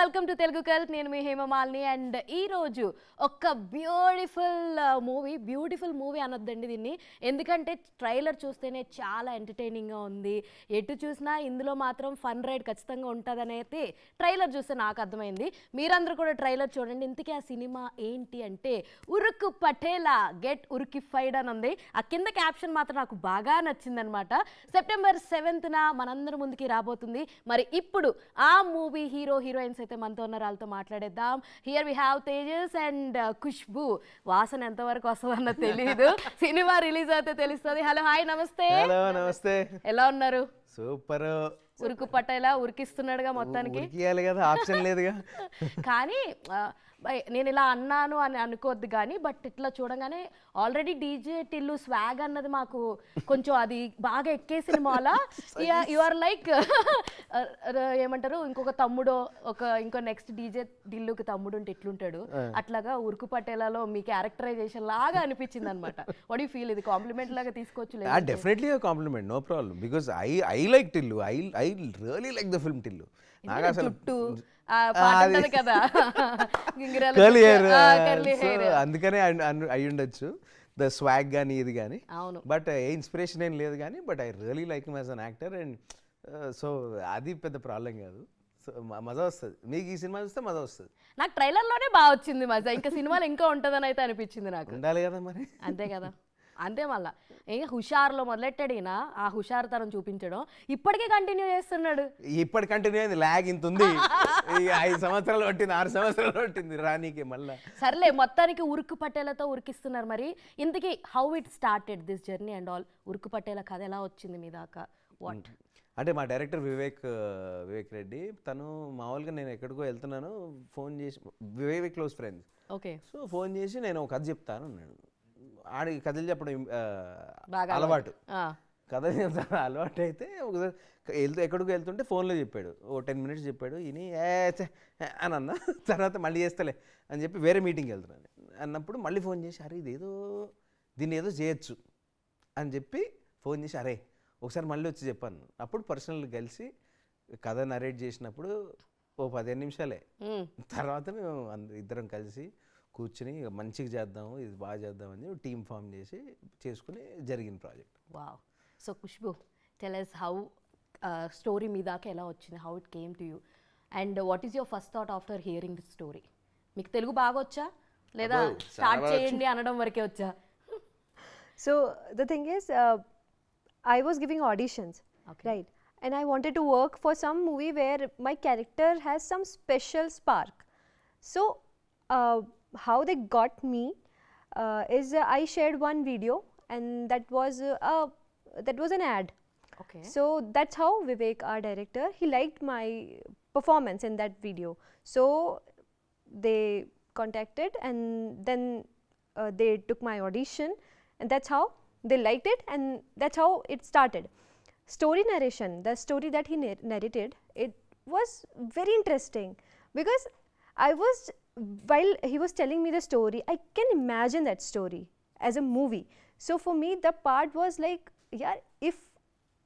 Welcome to Telugu cult నేను మీ Hema Malini and ఈ రోజు ఒక బ్యూటిఫుల్ మూవీ బ్యూటిఫుల్ మూవీ అనొద్దండి దీన్ని. ఎందుకంటే ట్రైలర్ చూస్తేనే చాలా ఎంటర్టైనింగ్గా ఉంది. ఎటు చూసినా ఇందులో మాత్రం ఫన్ రైడ్ ఖచ్చితంగా ఉంటుందని అయితే ట్రైలర్ చూస్తే నాకు అర్థమైంది. మీరందరూ కూడా ట్రైలర్ చూడండి. ఇంతకీ ఆ సినిమా ఏంటి అంటే ఉరుకు పటేలా గెట్ ఉరికిఫైడ్ అని ఉంది ఆ కింద క్యాప్షన్ మాత్రం నాకు బాగా నచ్చిందనమాట. సెప్టెంబర్ సెవెంత్న మనందరి ముందుకి రాబోతుంది. మరి ఇప్పుడు ఆ మూవీ హీరో హీరోయిన్స్ అయితే మనతో ఉన్న వాళ్ళతో మాట్లాడేద్దాం. Here we have Tejas and Khushbu. వాసన ఎంతవరకు వస్తుందన్న తెలియదు సినిమా రిలీజ్ అయితే తెలుస్తుంది. హలో హాయ్ నమస్తే. హలో నమస్తే. ఎలా ఉన్నారు? సూపర్. ఉరుకు పట్టేలా ఉరికిస్తున్నాడుగా మొత్తానికి? కదా ఆప్షన్ లేదుగా. కానీ బై- నేను ఇలా అన్నాను అని అనుకోవద్దు కానీ బట్ ఇట్లా చూడగానే ఆల్రెడీ డీజే టిల్లు స్వాగ్ అన్నది మాకు కొంచెం అది బాగా ఎక్కేసిన మాల యు ఆర్ లైక్ ఏమంటారు? ఇంకొక తమ్ముడు ఒక ఇంకో నెక్స్ట్ డీజే టిల్లుకి తమ్ముడు ఉంటే ఎట్లుంటాడు అట్లాగా ఉరుకు పటేలాలో మీ క్యారెక్టరైజేషన్ లాగా అనిపించింది అనమాట వాట్ యూ ఫీల్ ఇది కాంప్లిమెంట్ లాగా తీసుకోవచ్చు లేదు? Definitely compliment no problem because I I like Tillu. I I really like the film Tillu. నాకు అసలు కదా. కర్లీ. హెయిర్. అందుకనే అయి ఉండొచ్చు. ద స్వాగ్ కానీ ఇది కానీ అవును. బట్ ఏ ఇన్స్పిరేషన్ ఏం లేదు కానీ but I really like him as an actor and so అది పెద్ద ప్రాబ్లం కాదు. సో మజా వస్తుంది. మీకు ఈ సినిమా చూస్తే మజా వస్తుంది. నాకు ట్రైలర్లోనే బాగా వచ్చింది మజా. ఇంకా సినిమాలు ఇంకా ఉంటుందని అయితే అనిపించింది నాకు. ఉండాలి కదా మరి. అంతే కదా. అంతే మళ్ళా. ఇంకా హుషార్లో మొదలెట్టాడు ఈయన ఆ హుషారు తనం చూపించడం. ఇప్పటికే కంటిన్యూ చేస్తున్నాడు. ఇప్పటి కంటిన్యూ అయింది. ల్యాగ్ ఇంత ఉంది. ఈ ఐదు సంవత్సరాలు పట్టింది ఆరు సంవత్సరాలు పట్టింది. రానీకి మళ్ళా. సర్లే మొత్తానికి ఉరుకు పట్టేలతో ఉరికిస్తున్నారు మరి. ఇంతకీ how it started this journey and all Uruku Patela కథ ఎలా వచ్చింది మీ దాకా? వాట్ అంటే మా డైరెక్టర్ వివేక్ వివేక్ రెడ్డి తను మామూలుగా నేను ఎక్కడికో వెళ్తున్నాను ఫోన్ చేసి Vivek close friends. Okay. So phone చేసి నేను ఒక కథ చెప్తాను అన్నాడు. ఆడి కథలు చెప్పడం అలవాటు. కథ చెప్తాను అలవాటు అయితే ఒకసారి వెళ్తూ ఎక్కడికో వెళ్తుంటే ఫోన్లో చెప్పాడు. ఓ టెన్ మినిట్స్ చెప్పాడు ఇని అని అన్న. తర్వాత మళ్ళీ చేస్తలే అని చెప్పి వేరే మీటింగ్కి వెళ్తున్నాను అన్నప్పుడు మళ్ళీ ఫోన్ చేసి అరే ఇదేదో దీన్ని ఏదో చేయొచ్చు అని చెప్పి ఫోన్ చేసి అరే ఒకసారి మళ్ళీ వచ్చి చెప్పాను. అప్పుడు పర్సనల్ కలిసి కథ నరేట్ చేసినప్పుడు ఓ పదిహేను నిమిషాలే. తర్వాత మేము ఇద్దరం కలిసి కూర్చుని ఇక మంచిగా చేద్దాము ఇది బాగా చేద్దాం అని టీం ఫామ్ చేసి చేసుకుని జరిగిన project. Wow. So Khushbu tell us how story మీ దాకా ఎలా వచ్చింది? How it came to you and what is your first thought after hearing the story మీకు తెలుగు బాగా వచ్చా? లేదా స్టార్ట్ చేయండి అనడం వరకే వచ్చా? Is, uh, I was giving auditions, Okay. right? And I wanted to work for some movie where my character has some special spark. So uh, how they got me uh, is uh, I shared one video, and that was uh, that was an ad. Okay So that's how Vivek, our director, he liked my performance in that video. So they contacted and then uh, they took my audition, and that's how they liked it, and that's how it started. Story narration, the story that he nar- narrated, it was very interesting because I was while he was telling me the story, I can imagine that story as a movie. So for me, the part was like, yeah, if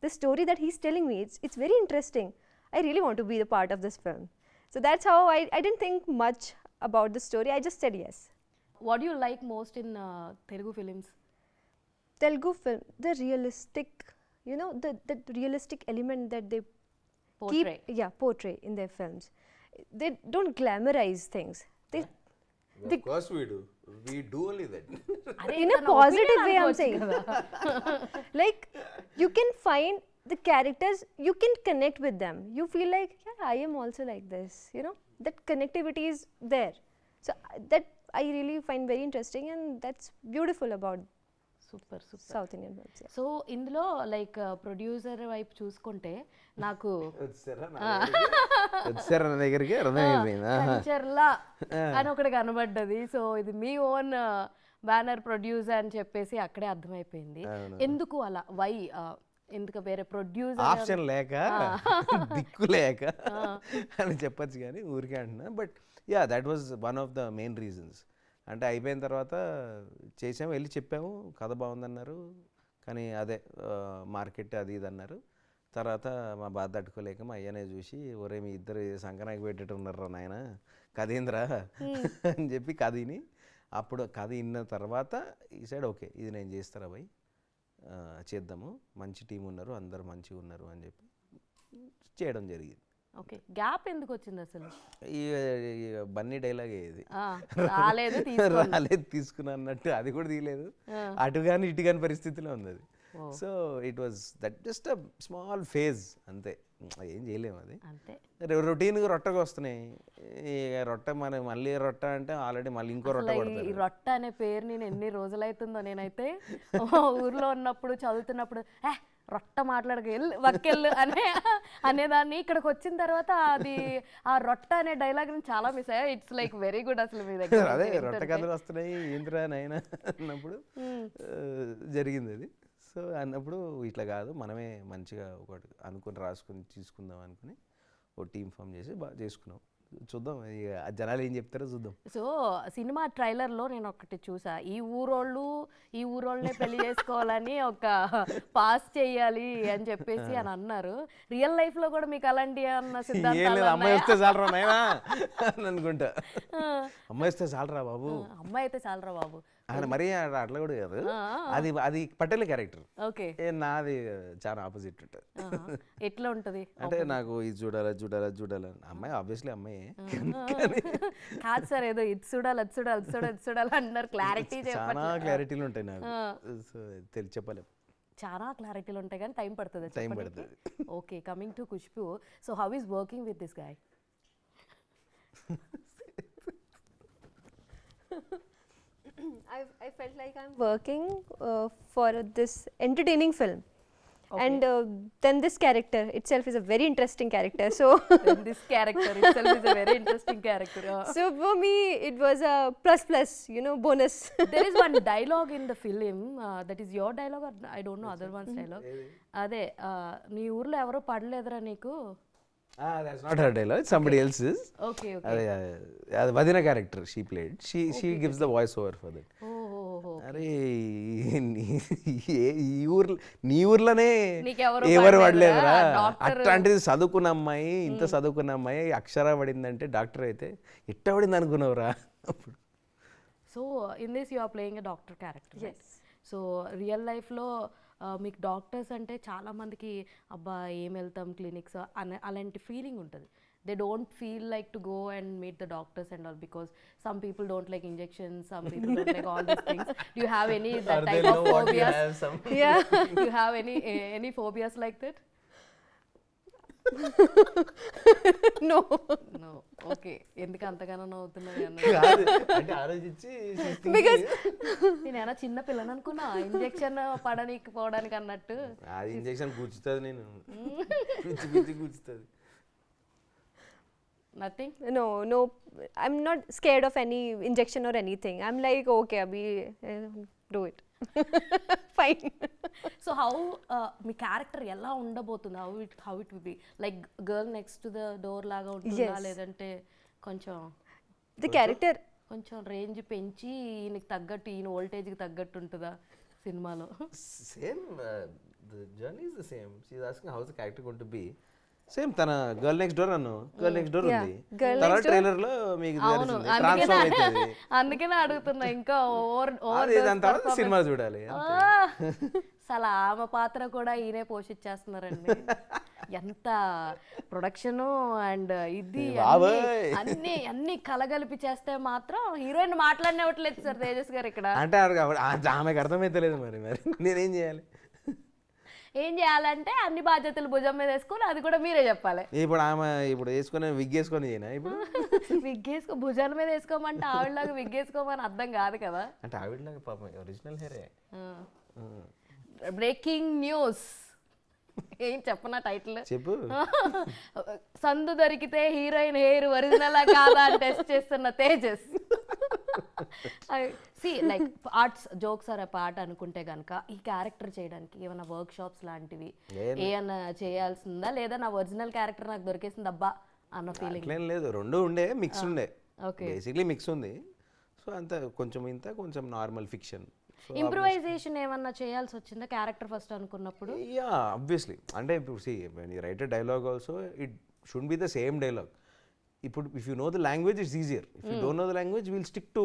the story that he's telling me, it's, it's very interesting. I really want to be the part of this film. So that's how I, I didn't think much about the story. I just said yes. What do you like most in uh, Telugu films? Telugu film, the realistic, you know, the, the realistic element that they portray. keep, yeah, portray in their films. They don't glamorize things. They, of course we do. We do only that. in a positive way, I'm saying. like, you can find the characters, you can connect with them. You feel like, yeah, I am also like this. You know, that connectivity is there. So, uh, that I really find very interesting, and that's beautiful about super super indian films yeah. So ఇందులో like producer వైపు చూసుకుంటే నాకు వచ్చారా నా దగ్గరికి? అర్థమైపోయింది? అని ఒకటి కనబడ్డది. సో ఇది మీ ఓన్ బ్యానర్ ప్రొడ్యూస్ అని చెప్పేసి అక్కడే అర్థమైపోయింది. ఎందుకు అలా? వై ఎందుకు వేరే ప్రొడ్యూసర్ ఆప్షన్ లేక దిక్కు లేక అని చెప్పొచ్చు కానీ ఊరికే అంటున్నా. But yeah that was one of the main reasons అంటే అయిపోయిన తర్వాత చేసాము వెళ్ళి చెప్పాము కథ బాగుందన్నారు. కానీ అదే మార్కెట్ అది ఇది అన్నారు. తర్వాత మా బాధ తట్టుకోలేక మా అయ్యనే చూసి ఒరే మీ ఇద్దరు సంకనాకి పెట్టేట్టు ఉన్నారా నాయన కథేంద్రా అని చెప్పి కథ విని అప్పుడు కథ విన్న తర్వాత ఈ సైడ్ ఓకే ఇది నేను చేస్తారా భయ్ చేద్దాము. మంచి టీం ఉన్నారు అందరు మంచిగా ఉన్నారు అని చెప్పి చేయడం జరిగింది. ఓకే. గ్యాప్ ఎందుకు వచ్చింది అసలు? ఈ బన్నీ డైలాగే ఆ, రాలేదు రాలేదు తీసుకున్నా అన్నట్టు అది కూడా తీయలేదు. అటు కానీ ఇటు కానీ పరిస్థితిలో ఉంది అది so it was that just a small phase అంతే. ఏం చేయలేము అది. అంతే. రొటీన్గా రొట్టగా వస్తున్నాయి ఇక రొట్ట మన మళ్ళీ రొట్ట అంటే ఆల్రెడీ మళ్ళీ ఇంకో రొట్ట ఈ- రొట్ట అనే పేరు నేను ఎన్ని రోజులైతుందో నేనైతే ఊర్లో ఉన్నప్పుడు చదువుతున్నప్పుడు రొట్ట మాట్లాడక వెళ్ళు వక్కెళ్ళు అనే అనేదాన్ని ఇక్కడికి వచ్చిన తర్వాత అది ఆ రొట్ట అనే డైలాగ్ చాలా మిస్ అయ్యా. ఇట్స్ లైక్ వెరీ గుడ్ అసలు మీ దగ్గర అదే రొట్ట. కథలు వస్తున్నాయి ఏంద్రా నైనా అన్నప్పుడు జరిగింది అది. సో అన్నప్పుడు ఇట్లా కాదు మనమే మంచిగా ఒకటి అనుకుని రాసుకుని తీసుకుందాం అనుకుని ఒక టీం ఫామ్ చేసి బాగా చేసుకున్నాం. చూద్దాం. జనాలు ఏం చెప్తారో చూద్దాం. సో సినిమా ట్రైలర్లో నేను ఒకటి చూసా. ఈ ఊరోళ్ళు ఈ ఊరోళ్ళనే పెళ్ళి చేసుకోవాలని ఒక పాస్ చేయాలి అని చెప్పేసి అని అన్నారు. రియల్ లైఫ్లో కూడా మీకు అలాంటి అన్న సిద్ధాంతాలు అమ్మాయి? వస్తే చాలరా అనుకుంటా. అమ్మాయి వస్తే చాలరా బాబు? అమ్మాయి అయితే చాలరా బాబు. ఆయన మరీ అట్లా కూడా కాదు. అది అది పటేల్ క్యారెక్టర్. ఓకే. నాది చాలా ఆపోజిట్ ఉంటుంది. ఎట్లా ఉంటది? అంటే నాకు ఇది చూడాలా చూడాలా చూడాలా అమ్మాయి ఆబ్వియస్లీ అమ్మాయి. కాదు సార్ ఏదో ఇది చూడాలి అది చూడాలి అది చూడాలి అది చూడాలి అంటున్నారు క్లారిటీ చాలా క్లారిటీలు ఉంటాయి నాకు. తెలిసి చెప్పలేం. చాలా క్లారిటీలు ఉంటాయి కానీ టైం పడుతుంది టైం. పడుతుంది. Okay coming to Khushbu so how is working with this guy I, I felt like I'm working uh, for this entertaining film. And uh, then this character itself is a very interesting character. So, this character itself is a very interesting character. Uh, so for me, it was a plus plus, you know, bonus. there is one dialogue in the film uh, that is your dialogue or I don't know other one's dialogue. అదే uh, నీ ఊర్లో ఎవరో పడలేదురా నీకు that's not her dialogue somebody else is అదే అది వదిన character she played she she gives the voice over for that ఓహో అరే ఈ- ఊర్లో నీ ఊర్లోనే ఎవరు పడలేదురా? అట్లాంటిది చదువుకున్న అమ్మాయి ఇంత చదువుకున్న అమ్మాయి అక్షర పడిందంటే డాక్టర్ అయితే ఎట్ట పడింది అనుకున్నావురా అప్పుడు so in this you are playing a doctor character. So real లైఫ్లో మీకు డాక్టర్స్ అంటే చాలా మందికి అబ్బా ఏం వెళ్తాం క్లినిక్స్? అనే అలాంటి ఫీలింగ్ ఉంటుంది. They don't feel like to go and meet the doctors and all because some people don't like injections some people don't like all these things you have any that type of phobias. You have any any phobias like that no. No okay ఎందుకు అంతగానో ఆలోచించి Because నేను ఏమైనా చిన్న పిల్లని అనుకున్నా? Injection పడనీకి పోవడానికి అన్నట్టు. అది ఇంజెక్షన్ కూర్చుతుంది నేను. కూర్చి కూర్చి కూర్చుతుంది. Nothing no, no. I'm not scared of any injection or anything. I'm like, okay, Abhi, do it. Fine. So how me character ఎలా ఉండబోతుంది? How it how it will be like girl next to the door లాగా ఉంటుందా. లేదంటే కొంచెం The character, కొంచెం range పెంచి ఈయనకి తగ్గట్టు ఈయన ఓల్టేజ్కి తగ్గట్టు ఉంటుందా సినిమాలో? Same the journey is the same she asking how's the character going to be same తన గర్ల్ నెక్స్ట్ డోర్ అన్ను. Girl next door. ఉంది. Door- ట్రైలర్లో మీకు అందుకనే అడుగుతున్నా ఇంకా ఓవర్ ఓవర్ సినిమా చూడాలి అసలు ఆమె పాత్ర కూడా ఈయనే పోషించేస్తున్నారండి. ఎంత ప్రొడక్షన్ అండ్ ఇది అన్ని-. అన్ని కలగలిపి చేస్తే మాత్రం హీరోయిన్ మాట్లాడినట్లేదు సార్ తేజస్ గారు ఇక్కడ. అంటే ఆమెకు అర్థమైతలేదు మరి మరి నేనేం చేయాలి? ఏం చేయాలంటే అన్ని బాధ్యతలు భుజం మీద వేసుకొని అది కూడా మీరే చెప్పాలి. ఇప్పుడు ఆమె ఇప్పుడు వేసుకొని విగ్ వేసుకొని చేయనా ఇప్పుడు? విగ్ వేసుకో భుజాల మీద వేసుకోమంటే ఆవిడలాగా విగ్ వేసుకోమని అర్థం కాదు కదా. అంటే ఆవిడలాగా పాపం ఒరిజినల్ హెయిరే బ్రేకింగ్ న్యూస్. ఏం చెప్పనా టైటిల్? చెప్పు. సందు దొరికితే హీరోయిన్ హెయిర్ ఒరిజినల్ కాదా అని టెస్ట్ చేస్తున్న Tejas. See like arts jokes are part అనుకుంటే కనుక ఈ క్యారెక్టర్ చేయడానికి ఏమైనా వర్క్ షాప్స్ లాంటివి ఏం- ఏమన్నా చేయాల్సిందా? లేదా నా ఒరిజినల్ క్యారెక్టర్ నాకు దొరికేసింది అబ్బా అన్న ఫీలింగ్ లేదు. రెండు ఉండే మిక్స్ ఉండే. ఓకే బేసిక్లీ మిక్స్ ఉంది. సో అంత కొంచెం ఇంత కొంచెం నార్మల్ ఫిక్షన్ ఇంప్రూవైజేషన్ ఏమన్నా చేయాల్సి వచ్చిందా క్యారెక్టర్ ఫస్ట్ అనుకున్నప్పుడు? యా అబ్వియస్లీ అంటే ఇప్పుడు see when you write dialogue also it should be the same dialogue ఇప్పుడు if you know the language it's easier if you don't know the language will stick to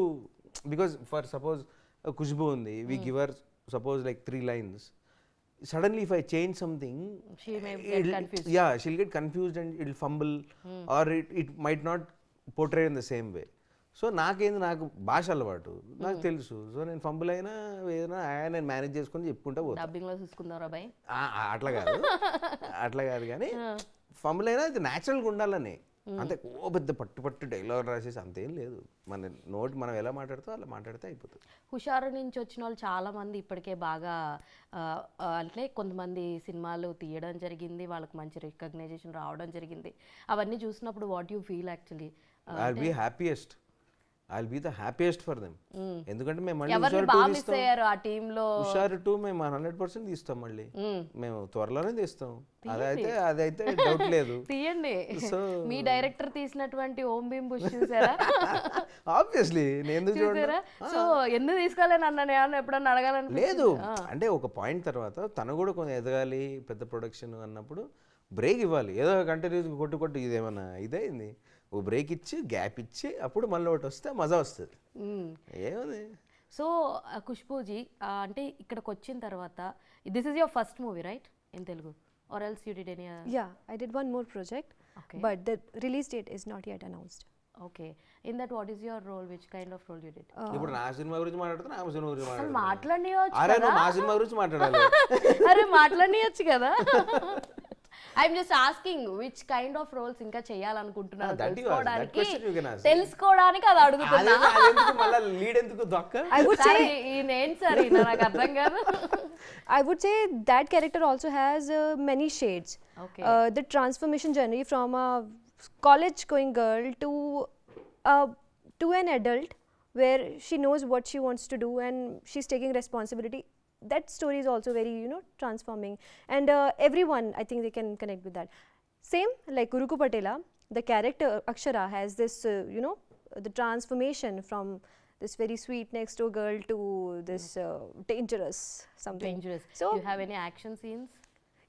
because for suppose Khushbu ఉంది we give her suppose like three lines suddenly if I change something. Yeah she'll get confused and it fumble or it it might not portray in the same way so నాకేంది నాకు భాష అలవాటు. నాకు తెలుసు. So నేను fumble అయినా ఏదైనా నేను మేనేజ్ చేసుకొని చెప్పుకుంటా ఆ, అట్లా కాదు. అట్లా కాదు కానీ ఫంబుల్ అయినా అది న్యాచురల్గా ఉండాలని. అంతే ఓ పెద్ద పట్టు పట్టు డైలాగ్ రాసేసి అంతేం లేదు. మన నోట్ మనం ఎలా మాట్లాడుతో అలా మాట్లాడితే అయిపోతుంది. హుషారు నుంచి వచ్చిన వాళ్ళు చాలా మంది ఇప్పటికే బాగా అంటే కొంతమంది సినిమాలు తీయడం జరిగింది వాళ్ళకి మంచి రికగ్నైజేషన్ రావడం జరిగింది. అవన్నీ చూసినప్పుడు what you feel actually I be happiest I be the happiest for them ఎందుకంటే మేము మళ్ళీ హుషారు టూ మేము హండ్రెడ్ పర్సెంట్ తీస్తాం మళ్ళీ. మేము త్వరలోనే తీస్తాం. అదైతే అదైతే డౌట్ లేదు. తీయండి. So- మీ డైరెక్టర్ తీసినటువంటి ఓం భీమ్ బుష్ చూసారా? ఆబ్వియస్లీ నేను చూసారా? సో ఎందుకు తీసుకోలేని అన్న నేను ఎప్పుడన్నా అడగాలని లేదు. అంటే ఒక పాయింట్ తర్వాత తను కూడా కొంచెం ఎదగాలి పెద్ద ప్రొడక్షన్ అన్నప్పుడు బ్రేక్ ఇవ్వాలి. ఏదో కంటిన్యూస్ కొట్టు కొట్టు ఇదేమన్నా ఇదైంది. ఓ బ్రేక్ ఇచ్చి గ్యాప్ ఇచ్చి అప్పుడు మళ్ళీ ఒకటి వస్తే మజా వస్తుంది. ఏముంది? సో ఖుష్బూజీ అంటే ఇక్కడికి వచ్చిన తర్వాత this is your first movie right in Telugu or else you did any I did one more project, Okay. but the release date is not yet announced. Okay in that what is your role which kind of role you did ఇప్పుడు నా cinema గురించి మాట్లాడుతున్నా ఆమె cinema గురించి అసలు మాట్లాడుతున్నా. మాట్లాడనియచ్చు అరే మా సినిమా గురించి మాట్లాడాలి. అరే మాట్లాడనియచ్చు కదా. I'm just asking which kind of roles ఇంకా Ah, can ask. తెలుసుకోవడానికి అది అడుగుతున్నా would సార్ నాకు అర్థం కాదు I would say that character also has uh, many shades. Okay. Uh, the transformation journey from a college-going girl to uh, to an adult, where she knows what she wants to do and she's taking responsibility. that story is also very you know transforming and uh, everyone I think they can connect with that. Same like Guruku Patela, the character Akshara has this uh, you know the transformation from this very sweet next door girl to this uh, dangerous something. Dangerous. So you have any action scenes?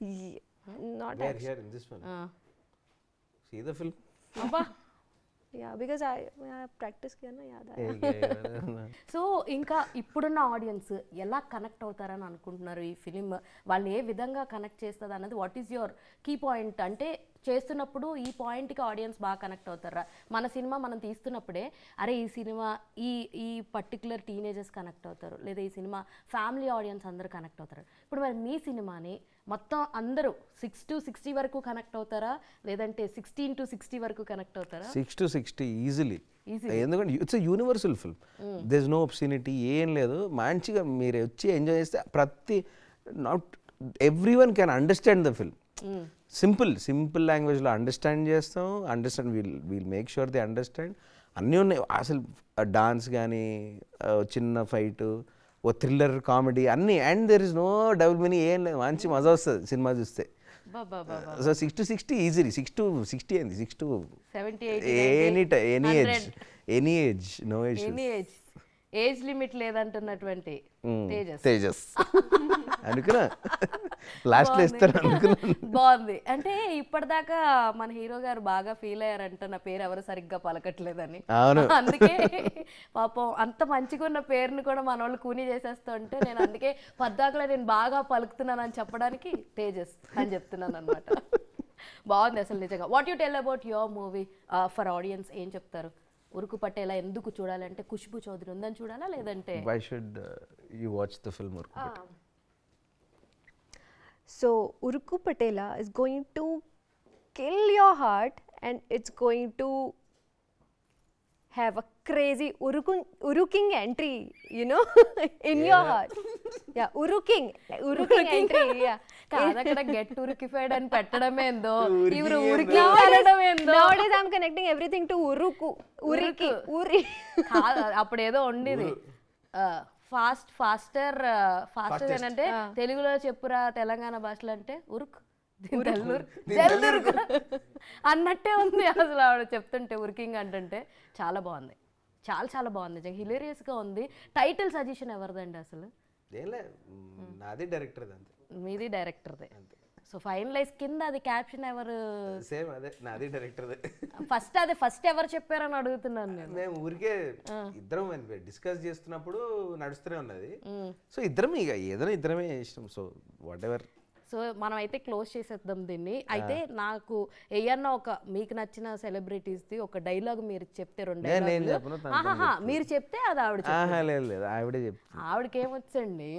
Yeah. Not. They are here in this one. Uh. See the film. kiya na yaad aaya. So ఇంకా ఇప్పుడున్న audience ఎలా connect అవుతారని అనుకుంటున్నారు ఈ film వాళ్ళని ఏ విధంగా connect చేస్తుంది అన్నది what is your key point అంటే చేస్తున్నప్పుడు ఈ పాయింట్కి ఆడియన్స్ బాగా కనెక్ట్ అవుతారా? మన సినిమా మనం తీస్తున్నప్పుడే అరే ఈ సినిమా ఈ ఈ పర్టికులర్ టీనేజర్స్ కనెక్ట్ అవుతారు. లేదా ఈ సినిమా ఫ్యామిలీ ఆడియన్స్ అందరూ కనెక్ట్ అవుతారు. ఇప్పుడు మరి మీ సినిమాని మొత్తం అందరూ సిక్స్ టు సిక్స్టీ వరకు కనెక్ట్ అవుతారా? లేదంటే సిక్స్టీన్ టు సిక్స్టీ వరకు కనెక్ట్ అవుతారా? Six to sixty easily. ఎందుకంటే it's universal film this no obscenity ఏం లేదు. మంచిగా మీరు వచ్చి ఎంజాయ్ చేస్తే ప్రతి not everyone can understand the film simple simple లాంగ్వేజ్లో అండర్స్టాండ్ చేస్తాం. Understand we'll we'll make sure the understand. అన్నీ ఉన్నాయి. అసలు డాన్స్ కానీ చిన్న ఫైట్ ఓ థ్రిల్లర్ కామెడీ అన్నీ. And there is no double meaning ఏం లేదు. మంచి మజా వస్తుంది సినిమా చూస్తే. So six to sixty easily six to sixty ఏంది six to any any age any age no age any age limit లేదంటున్నటువంటి Tejas. Tejas. అనుకున్నా లాస్ట్లో ఇస్తారు అనుకున్నా బాగుంది. అంటే ఇప్పటిదాకా మన హీరో గారు బాగా ఫీల్ అయ్యారంట నా పేరు ఎవరు సరిగ్గా పలకట్లేదని. అవును. అందుకే పాపం అంత మంచిగా ఉన్న పేరుని కూడా మన వాళ్ళు కూని చేసేస్తూ ఉంటే నేను అందుకే పద్దాకలో నేను బాగా పలుకుతున్నానని చెప్పడానికి తేజస్ అని చెప్తున్నాను అనమాట బాగుంది అసలు నిజంగా. What you tell about your movie for audience ఏం చెప్తారు? ఉరుకు పట్టేలా ఎందుకు చూడాలంటే ఖుష్బు చౌదరి ఉందని చూడాలా లేదంటే? So Uruku Patela is going to kill your heart and it's going to have a crazy uruking, uruking entry, you know, in your heart. Yeah, uruking, uruking entry, yeah. Get ఉరికిఫైడ్ అని పెట్టడమే ఏందో ఉరికి ఇవరు. ఉరికి ఏందో I'm connecting everything to uruku, uriki, uri. కాదు అప్పుడు ఏదో ఉండేది ఫాస్ట్ ఫాస్టర్ ఫాస్టర్ ఏంటంటే తెలుగులో చెప్పురా తెలంగాణ భాషలో అంటే ఉరుక్ అన్నట్టే ఉంది అసలు ఆవిడ చెప్తుంటే ఉరికింగ్ అంటుంటే. చాలా బాగుంది. చాలా చాలా బాగుంది. నిజంగా హిలేరియస్గా ఉంది. టైటిల్ సజెషన్ ఎవరిదండి అసలు? నాది డైరెక్టర్ అంతే. మీది డైరెక్టర్దే సో ఫైనలైజ్ కింద అది క్యాప్షన్ ఎవరు? సేమ్ అదే నాది డైరెక్టర్దే ఫస్ట్ అది ఫస్ట్ ఎవరు చెప్పారని అడుగుతున్నాను నేను. మేము ఊరికే ఇద్దరం డిస్కస్ చేస్తున్నప్పుడు నడుస్తూనే ఉన్నది. సో ఇద్దరం ఇక ఏదైనా ఇద్దరమే ఇష్టం సో వాట్ ఎవర్ సో మనం అయితే క్లోజ్ చేసేద్దాం దీన్ని. అయితే నాకు ఏయన్నా ఒక మీకు నచ్చిన సెలబ్రిటీస్ది ఒక డైలాగ్ మీరు చెప్తే రెండు మీరు చెప్తే అది ఆవిడ లేదు లేదు ఆవిడే చెప్పు ఆవిడకి ఏమొచ్చండి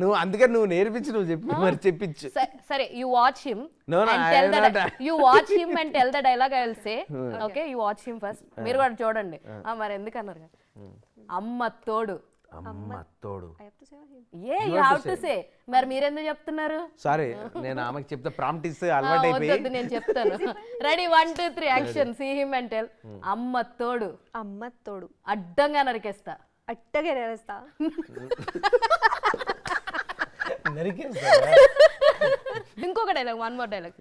నువ్వు అందుకని నువ్వు నేర్పించి నువ్వు చెప్పి మరి చెప్పించు. సరే you watch him the. You watch him and tell the dialogue I will say okay you watch him first మీరు కూడా చూడండి. ఆ, మరి ఎందుకు అన్నారు కదా? అమ్మ తోడు. అమ్మ తోడు? ఏ యు హావ్ టు సే మరి మీరెందుకు చెప్తున్నారు? సారీ నేను ఆమెకి చెప్తే ప్రాంప్ట్ ఇస్తే అలవాటు వద్దు, అయిపోయి. వద్దు, నేను చెప్తాను. Ready one two three action see him and tell అమ్మ తోడు అమ్మ తోడు అడ్డంగా నరికేస్తా. అట్టగే నేరేస్తా ఇంకొక dialogue one more dialogue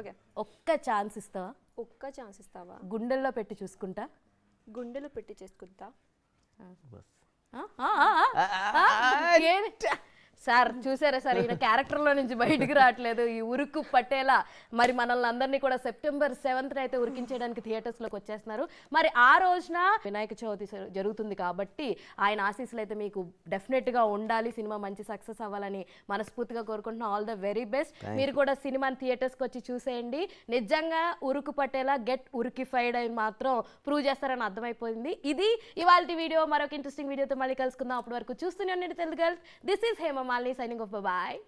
okay ఒక్క ఛాన్స్ ఇస్తావా? ఒక్క ఛాన్స్ ఇస్తావా? గుండెల్లో పెట్టి చూసుకుంటా. గుండెలు పెట్టి చేసుకుంటా. ఆ, ఆ, ఆ, ఆ, ఆ, ఏమి? సార్ చూసారా సార్ ఈయన క్యారెక్టర్లో నుంచి బయటికి రావట్లేదు. ఈ ఉరుకు పట్టేలా మరి మనల్ని అందరినీ కూడా సెప్టెంబర్ సెవెంత్ అయితే ఉరికించేయడానికి థియేటర్స్లోకి వచ్చేస్తున్నారు. మరి ఆ రోజున వినాయక చవితి జరుగుతుంది కాబట్టి ఆయన ఆశీస్సులు అయితే మీకు డెఫినెట్గా ఉండాలి. సినిమా మంచి సక్సెస్ అవ్వాలని మనస్ఫూర్తిగా కోరుకుంటున్నాం. All the very best. మీరు కూడా సినిమాని థియేటర్స్కి వచ్చి చూసేయండి. నిజంగా ఉరుకు పట్టేలా గెట్ ఉరికిఫైడ్ అని మాత్రం ప్రూవ్ చేస్తారని అర్థమైపోయింది. ఇది ఇవాళ వీడియో. మరొక ఇంట్రెస్టింగ్ వీడియోతో మళ్ళీ కలుసుకుందాం. అప్పటి వరకు చూస్తూనే ఉండండి Telugu girls. This is Hema Malini signing off bye